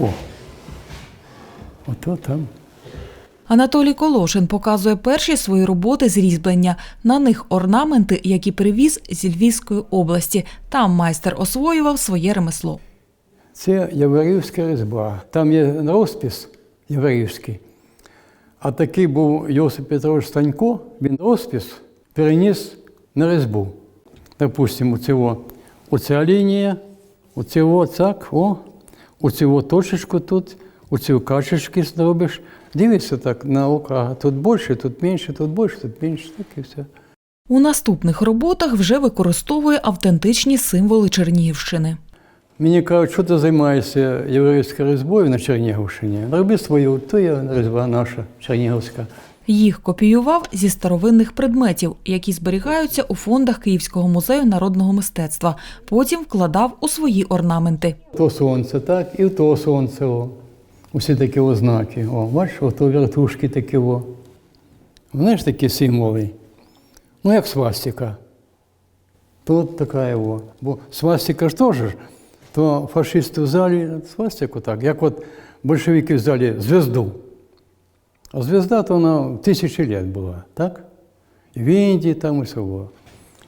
О, ото там. Анатолій Колошин показує перші свої роботи з різьблення. На них орнаменти, які привіз зі Львівської області. Там майстер освоював своє ремесло. Це Яворівська різьба. Там є розпис Яворівський. А такий був Йосип Петрович Станько, він розпис переніс на різьбу. Допустимо, оця лінія, оцього так, о, оцього точечку тут, оцю качечки зробиш. Дивишся так на око, тут більше, тут менше, тут більше, тут менше, так і все. У наступних роботах вже використовує автентичні символи Чернігівщини. Мені кажуть, що ти займаєшся єврейською різьбою на Чернігівщині? Роби свою, то є різьба наша чернігівська. Їх копіював зі старовинних предметів, які зберігаються у фондах Київського музею народного мистецтва. Потім вкладав у свої орнаменти. То сонце так, і то сонце. О. Усі такі ознаки. О, бачиш, ото вертушки такі. О. Знаєш такі символи? Ну, як свастика. Тут така його. Бо свастика ж теж, то фашисти взяли свастику так, як от большевики взяли звезду. А звезда то вона тисячі літ була, так? В Індії там і всього.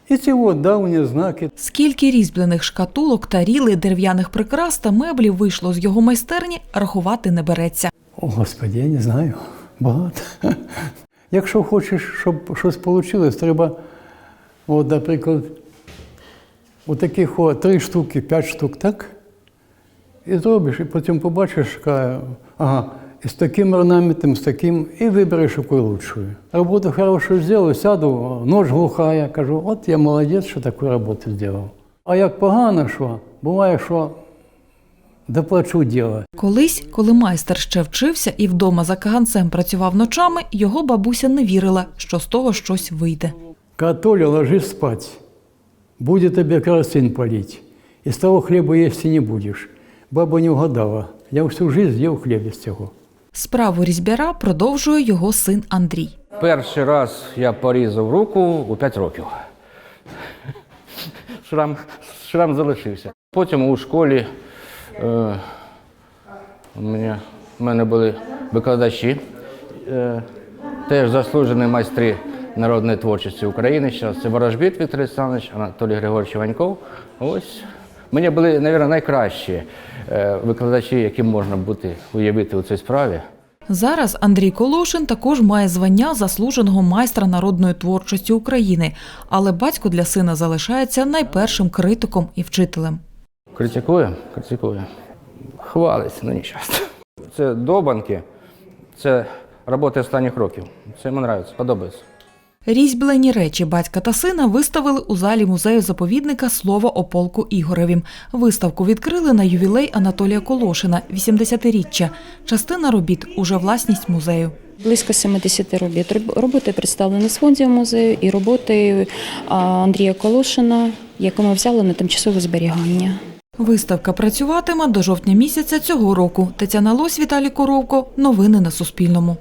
І ці от давні знаки Скільки різьблених шкатулок, таріли, дерев'яних прикрас та меблів вийшло з його майстерні, рахувати не береться. О, Господи, я не знаю. Багато. Якщо хочеш, щоб щось вийшло, треба, от, наприклад, отаких о, три штуки, п'ять штук, так? І зробиш, і потім побачиш, каже, ага, і з таким орнаментом, з таким, і вибереш яку лучшую. Роботу хорошу зробив, сяду, нож глухая, кажу, от я молодець, що таку роботу зробив. А як погано, що, буває, що доплачу діло. Колись, коли майстер ще вчився і вдома за каганцем працював ночами, його бабуся не вірила, що з того щось вийде. Католя, ложись спать. Будет тебе керосин полить. Из того хлеба есть и не будешь. Баба не угадала. Я всю жизнь ел хліб із цього. Справу різьбяра продовжує його син Андрій. Перший раз я порізав руку у 5 років. Шрам, шрам залишився. Потім у школі е, у мене, у мене були викладачі, е, теж заслужені майстри народної творчості України. Зараз це Ворожбіт Віктор Олександрович, Анатолій Григорович Іваньков. Ось. Мені були, мабуть, найкращі е, викладачі, які можна бути уявити у цій справі. Зараз Андрій Колошин також має звання заслуженого майстра народної творчості України, але батько для сина залишається найпершим критиком і вчителем. Критикує? Критикує. Хвалиться, ну не. Це добанки, це роботи останніх років. Це мені подобається, подобається. Різьблені речі батька та сина виставили у залі музею заповідника Слово о полку Ігоревім. Виставку відкрили на ювілей Анатолія Колошина, 80-річчя. Частина робіт уже власність музею. Близько 70 робіт. Роботи представлені з фондів музею і роботи Андрія Колошина, яку ми взяли на тимчасове зберігання. Виставка працюватиме до жовтня місяця цього року. Тетяна Лось, Віталій Коровко. Новини на Суспільному.